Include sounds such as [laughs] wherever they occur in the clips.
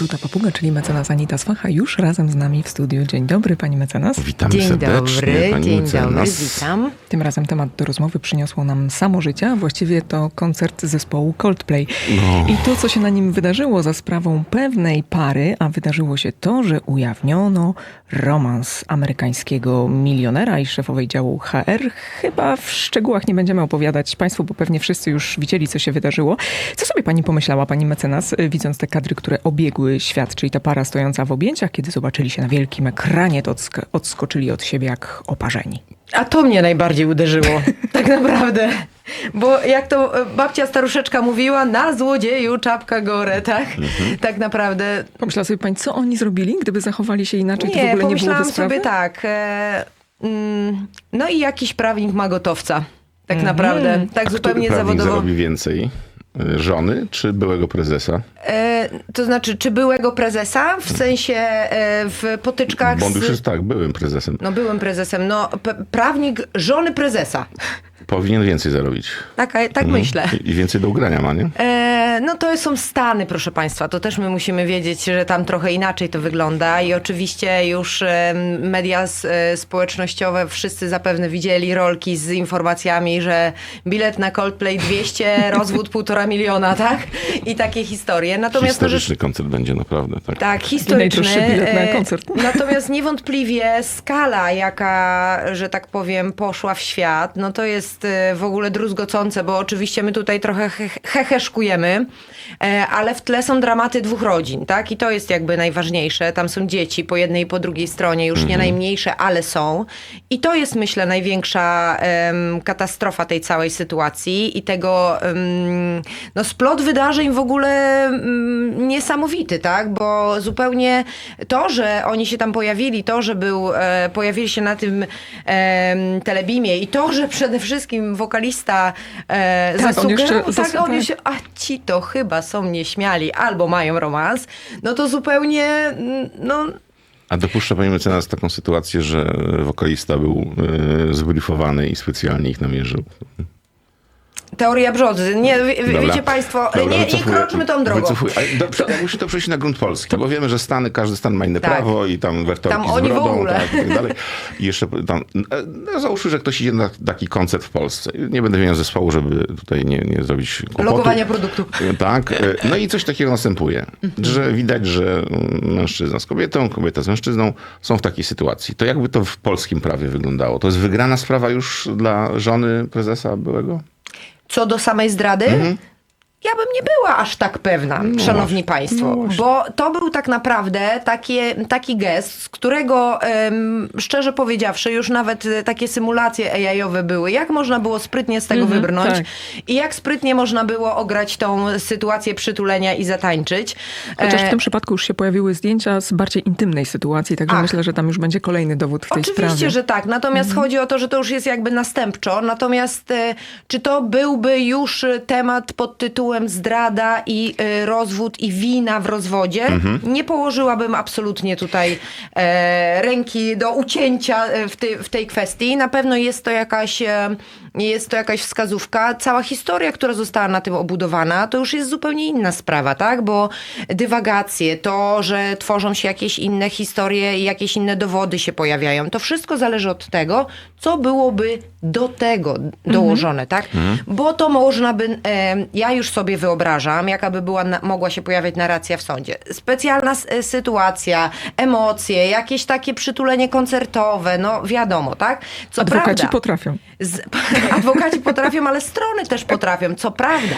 Żółta papuga, czyli mecenas Anita Swacha, już razem z nami w studiu. Dzień dobry, pani mecenas. Witamy Dzień serdecznie, dobry, pani dzień mecenas. dobry, witam. Tym razem temat do rozmowy przyniosło nam samo życie, właściwie to koncert zespołu Coldplay. No. I to, co się na nim wydarzyło za sprawą pewnej pary, a wydarzyło się to, że ujawniono romans amerykańskiego milionera i szefowej działu HR. Chyba w szczegółach nie będziemy opowiadać Państwu, bo pewnie wszyscy już widzieli, co się wydarzyło. Co sobie pani pomyślała, pani mecenas, widząc te kadry, które obiegły świat, czyli ta para stojąca w objęciach, kiedy zobaczyli się na wielkim ekranie, to odsk- odskoczyli od siebie jak oparzeni. A to mnie najbardziej uderzyło, [laughs] tak naprawdę. Bo jak to e, babcia staruszeczka mówiła, na złodzieju czapka gore, tak? Mhm. Tak naprawdę. Pomyślała sobie pani, co oni zrobili, gdyby zachowali się inaczej, to w Nie, ogóle nie byłoby pomyślałam sprawy? sobie tak. E, mm, no i jakiś prawnik ma gotowca. Tak naprawdę. Tak A zupełnie który zawodowo. zarobi więcej? Y, Żony czy byłego prezesa? E, to znaczy, czy byłego prezesa? W sensie e, w potyczkach Bo on już z... jest tak, byłym prezesem. No byłym prezesem. No, prawnik żony prezesa. Powinien więcej zarobić. Tak, tak Mhm. myślę. I- I więcej do ugrania ma, nie? E, no to są Stany, proszę Państwa. To też my musimy wiedzieć, że tam trochę inaczej to wygląda i oczywiście już media e, społecznościowe wszyscy zapewne widzieli rolki z informacjami, że bilet na Coldplay 200, [laughs] rozwód półtora miliona, tak? I takie historie. Natomiast no, rzecz, Historyczny koncert będzie naprawdę, tak? tak, historyczny. najdroższy bilet na e, koncert. [laughs] Natomiast niewątpliwie skala, jaka, że tak powiem, poszła w świat, no to jest e, w ogóle druzgocące, bo oczywiście my tutaj trochę he- heheszkujemy, ale w tle są dramaty dwóch rodzin, tak? I to jest jakby najważniejsze. Tam są dzieci po jednej i po drugiej stronie, już nie najmniejsze, ale są. I to jest, myślę, największa em, katastrofa tej całej sytuacji i tego, em, no splot wydarzeń w ogóle mm, niesamowity, tak? Bo zupełnie to, że oni się tam pojawili, to, że był, e, pojawili się na tym em, telebimie i to, że przede wszystkim wokalista e, Tak, on zasugerował, jeszcze tak, zas- oni tak. się, a ci to chyba są nieśmiali albo mają romans, no to zupełnie, mm, no A dopuszcza pani mecenas taką sytuację, że wokalista był y, zbriefowany i specjalnie ich namierzył? Teoria brzodzy. Nie, Dobra. wiecie państwo, Dobra, nie, nie kroczmy tą drogą. wycofuję. Ale dobrze, ale musi to przejść na grunt polski, bo wiemy, że Stany, każdy stan ma inne Tak. prawo i tam wertorki Tam z oni w brodą ogóle. tak, i tak dalej. [laughs] I jeszcze tam, no, załóżmy, że ktoś idzie na taki koncert w Polsce. Nie będę wymieniał zespołu, żeby tutaj nie, nie zrobić kłopotu. Logowania produktu. Tak. No i coś takiego następuje, że widać, że mężczyzna z kobietą, kobieta z mężczyzną są w takiej sytuacji. To jakby to w polskim prawie wyglądało? To jest wygrana sprawa już dla żony prezesa byłego? Co do samej zdrady, Mhm. Ja bym nie była aż tak pewna, szanowni państwo, bo to był tak naprawdę takie, taki gest, z którego em, szczerze powiedziawszy, już nawet e, takie symulacje AI-owe były, jak można było sprytnie z tego wybrnąć tak. i jak sprytnie można było ograć tą sytuację przytulenia i zatańczyć. Chociaż w E, tym przypadku już się pojawiły zdjęcia z bardziej intymnej sytuacji, także Ach. myślę, że tam już będzie kolejny dowód w tej Oczywiście, sprawie. że tak. Natomiast chodzi o to, że to już jest jakby następczo. Natomiast e, czy to byłby już temat pod tytułem zdrada i e, rozwód i wina w rozwodzie? Nie położyłabym absolutnie tutaj e, ręki do ucięcia e, w, tej w tej kwestii. Na pewno jest to jakaś e, jest to jakaś wskazówka. Cała historia, która została na tym obudowana, to już jest zupełnie inna sprawa, tak? Bo dywagacje, to, że tworzą się jakieś inne historie i jakieś inne dowody się pojawiają, to wszystko zależy od tego, co byłoby do tego dołożone, tak? Bo to można by, e, ja już sobie wyobrażam, jaka by była, na, mogła się pojawiać narracja w sądzie. Specjalna e, sytuacja, emocje, jakieś takie przytulenie koncertowe, no wiadomo, tak? Co Adwokaci prawda, potrafią. z, [laughs] adwokaci potrafią, ale strony też potrafią. Co prawda,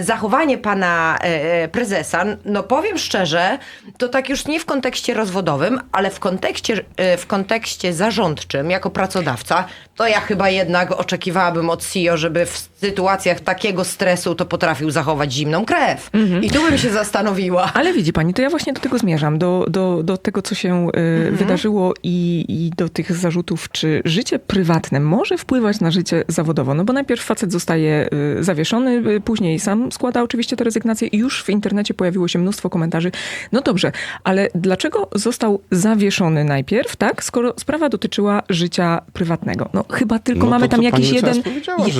zachowanie pana e, prezesa, no powiem szczerze, to tak już nie w kontekście rozwodowym, ale w kontekście, e, w kontekście zarządczym, jako pracodawca, to ja chyba jednak oczekiwałabym od CEO, żeby w sytuacjach takiego stresu to potrafił zachować zimną krew. I tu bym się zastanowiła. Ale widzi pani, to ja właśnie do tego zmierzam, do, do, do tego, co się y, wydarzyło i, i do tych zarzutów, czy życie prywatne może wpływać na życie zawodowe. No bo najpierw facet zostaje zawieszony, y, później sam składa oczywiście tę rezygnację i już w internecie pojawiło się mnóstwo komentarzy. No dobrze, ale dlaczego został zawieszony najpierw, tak, skoro sprawa dotyczyła życia prywatnego? No chyba tylko No mamy to tam jakiś jeden...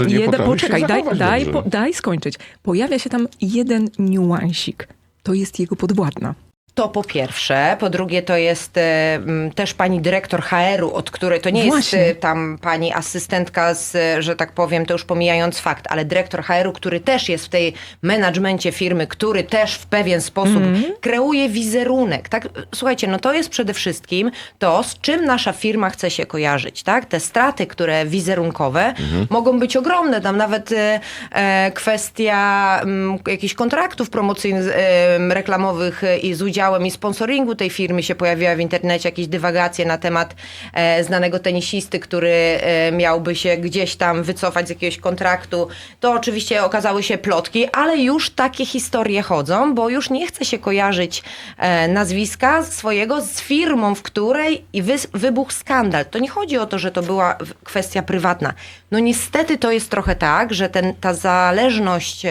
nie jeden poczekaj, daj, daj, po, daj skończyć. Pojawia się tam jeden niuansik. to jest jego podwładna. To po pierwsze. Po drugie, to jest e, m, też pani dyrektor HR-u, od której to nie Właśnie. jest tam pani asystentka, z, e, że tak powiem, to już pomijając fakt, ale dyrektor HR-u, który też jest w tej menadżmencie firmy, który też w pewien sposób kreuje wizerunek. Tak? Słuchajcie, no to jest przede wszystkim to, z czym nasza firma chce się kojarzyć. Tak? Te straty, które wizerunkowe mogą być ogromne. Tam nawet e, e, kwestia m, jakichś kontraktów promocyjnych, e, reklamowych i z udziałem i sponsoringu tej firmy się pojawiła w internecie jakieś dywagacje na temat e, znanego tenisisty, który e, miałby się gdzieś tam wycofać z jakiegoś kontraktu. To oczywiście okazały się plotki, ale już takie historie chodzą, bo już nie chce się kojarzyć e, nazwiska swojego z firmą, w której i wys- wybuchł skandal. To nie chodzi o to, że to była kwestia prywatna. No niestety to jest trochę tak, że ten, ta zależność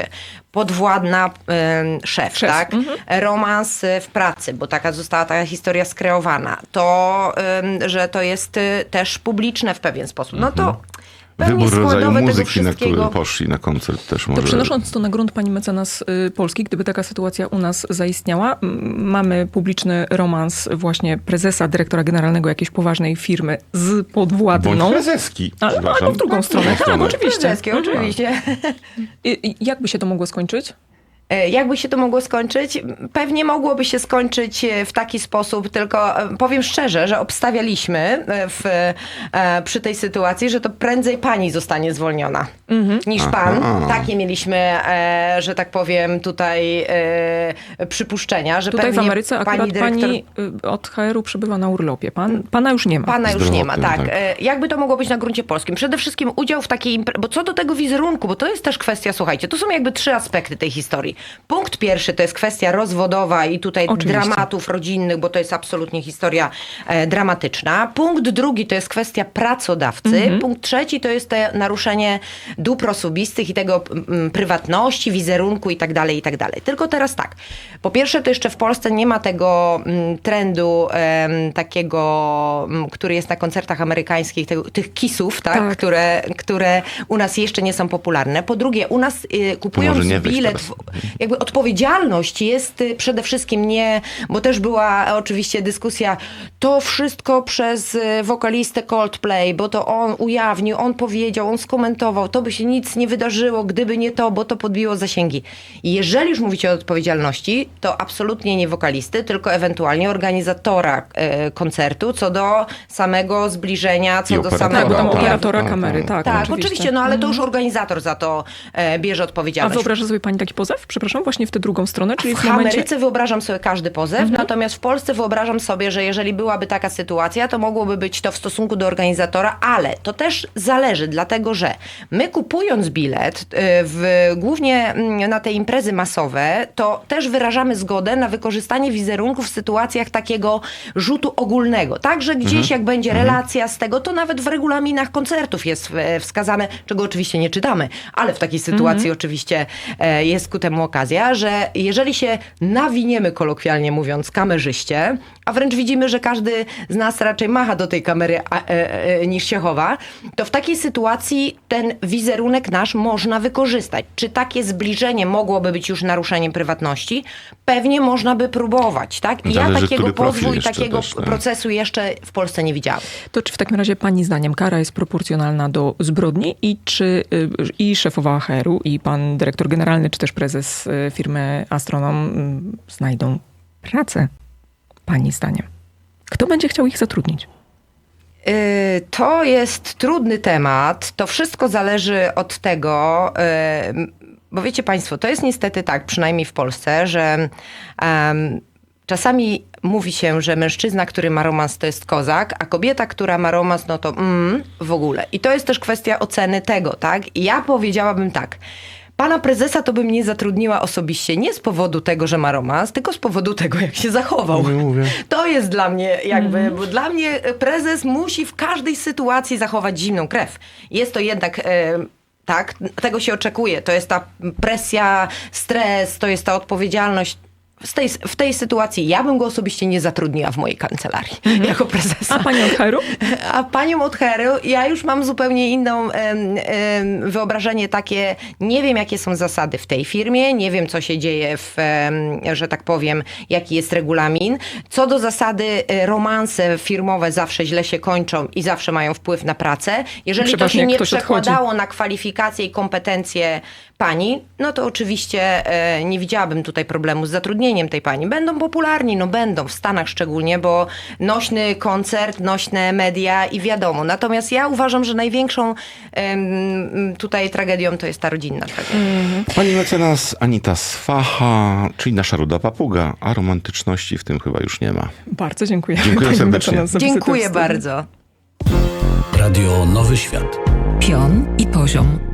podwładna em, szef, Szef, tak? Romans y, w pracy, bo taka została ta historia skreowana. To, em, że to jest y, też publiczne w pewien sposób. No to pewnie Wybór rodzaju muzyki, na który poszli na koncert też To może... przenosząc to na grunt pani mecenas y, Polski, gdyby taka sytuacja u nas zaistniała, mamy publiczny romans właśnie prezesa, dyrektora generalnego jakiejś poważnej firmy z Bądź podwładną. prezeski. A, albo w drugą stronę, tak, oczywiście. Prezeski, oczywiście. I, i jak by się to mogło skończyć? E, Jakby się to mogło skończyć? Pewnie mogłoby się skończyć e, w taki sposób, tylko e, powiem szczerze, że obstawialiśmy w, przy tej sytuacji, że to prędzej pani zostanie zwolniona niż pan. Aha. Takie mieliśmy, że tak powiem, tutaj przypuszczenia, że Tutaj w pewnie Ameryce akurat pani, dyrektor... y, od HR-u przebywa na urlopie. Pan, pana już nie ma. Pana już nie ma, tak. tak. Jakby to mogło być na gruncie polskim? Przede wszystkim udział w takiej impre... Bo co do tego wizerunku, bo to jest też kwestia, słuchajcie, to są jakby trzy aspekty tej historii. Punkt pierwszy to jest kwestia rozwodowa i tutaj Oczywiście. dramatów rodzinnych, bo to jest absolutnie historia e, dramatyczna. Punkt drugi to jest kwestia pracodawcy. Punkt trzeci to jest te naruszenie dóbr osobistych i tego mm, prywatności, wizerunku i tak dalej, i tak dalej. Tylko teraz tak. Po pierwsze, to jeszcze w Polsce nie ma tego mm, trendu em, takiego, który jest na koncertach amerykańskich, tego, tych kisów, tak? Tak. Które, które u nas jeszcze nie są popularne. Po drugie, u nas y, kupując bilet, w- jakby odpowiedzialność jest y, przede wszystkim nie, bo też była oczywiście dyskusja, to wszystko przez y, wokalistę Coldplay, bo to on ujawnił, on powiedział, on skomentował, to by się nic nie wydarzyło, gdyby nie to, bo to podbiło zasięgi. I jeżeli już mówicie o odpowiedzialności, to absolutnie nie wokalisty, tylko ewentualnie organizatora e, koncertu, co do samego zbliżenia, co I do operatora, Tak, samego... bo tam tak, operatora tak, kamery, tak. tak. Tak, oczywiście, no ale to już organizator za to e, bierze A odpowiedzialność. wyobraża sobie pani taki pozew? Przepraszam, właśnie w tę drugą stronę, czyli w, W momencie... Ameryce wyobrażam sobie każdy pozew, natomiast w Polsce wyobrażam sobie, że jeżeli byłaby taka sytuacja, to mogłoby być to w stosunku do organizatora, ale to też zależy, dlatego że my kupując bilet, y, w, głównie mm, na te imprezy masowe, to też wyrażamy zgodę na wykorzystanie wizerunku w sytuacjach takiego rzutu ogólnego. Także gdzieś jak będzie relacja z tego, to nawet w regulaminach koncertów jest wskazane, czego oczywiście nie czytamy, ale w takiej sytuacji oczywiście e, jest ku temu okazja, że jeżeli się nawiniemy, kolokwialnie mówiąc, kamerzyście, a wręcz widzimy, że każdy z nas raczej macha do tej kamery a, e, e, niż się chowa, to w takiej sytuacji ten wizerunek nasz można wykorzystać. Czy takie zbliżenie mogłoby być już naruszeniem prywatności? Pewnie można by próbować, tak? I ja takiego pozwu i takiego też, procesu jeszcze w Polsce nie widziałam. To czy w takim razie pani zdaniem kara jest proporcjonalna do zbrodni i czy y, i szefowa HR-u i pan dyrektor generalny, czy też prezes y, firmy Astronom y, znajdą pracę? Pani zdaniem. Kto będzie chciał ich zatrudnić? Y, To jest trudny temat. To wszystko zależy od tego, y, bo wiecie Państwo, to jest niestety tak, przynajmniej w Polsce, że em, czasami mówi się, że mężczyzna, który ma romans, to jest kozak, a kobieta, która ma romans, no to mm, w ogóle. I to jest też kwestia oceny tego, tak? I ja powiedziałabym tak. Pana prezesa to bym nie zatrudniła osobiście nie z powodu tego, że ma romans, tylko z powodu tego, jak się zachował. Mówię, mówię. To jest dla mnie jakby, bo dla mnie prezes musi w każdej sytuacji zachować zimną krew. Jest to jednak. E, tak, tego się oczekuje. To jest ta presja, stres, to jest ta odpowiedzialność. W tej, w tej sytuacji ja bym go osobiście nie zatrudniła w mojej kancelarii jako prezesa. A pani od HR-u? A panią od Hery, ja już mam zupełnie inną em, em, wyobrażenie takie, nie wiem jakie są zasady w tej firmie, nie wiem co się dzieje w, em, że tak powiem, jaki jest regulamin. Co do zasady e, romanse firmowe zawsze źle się kończą i zawsze mają wpływ na pracę. Jeżeli to się nie ktoś odchodzi. przekładało na kwalifikacje i kompetencje pani, no to oczywiście e, nie widziałabym tutaj problemu z zatrudnieniem tej pani. Będą popularni, no będą, w Stanach szczególnie, bo nośny koncert, nośne media i wiadomo. Natomiast ja uważam, że największą tutaj tragedią to jest ta rodzinna tragedia. Pani mecenas Anita Swacha, czyli nasza ruda papuga, a romantyczności w tym chyba już nie ma. Bardzo dziękuję. Dziękuję pani serdecznie. Dziękuję bardzo. Radio Nowy Świat. Pion i poziom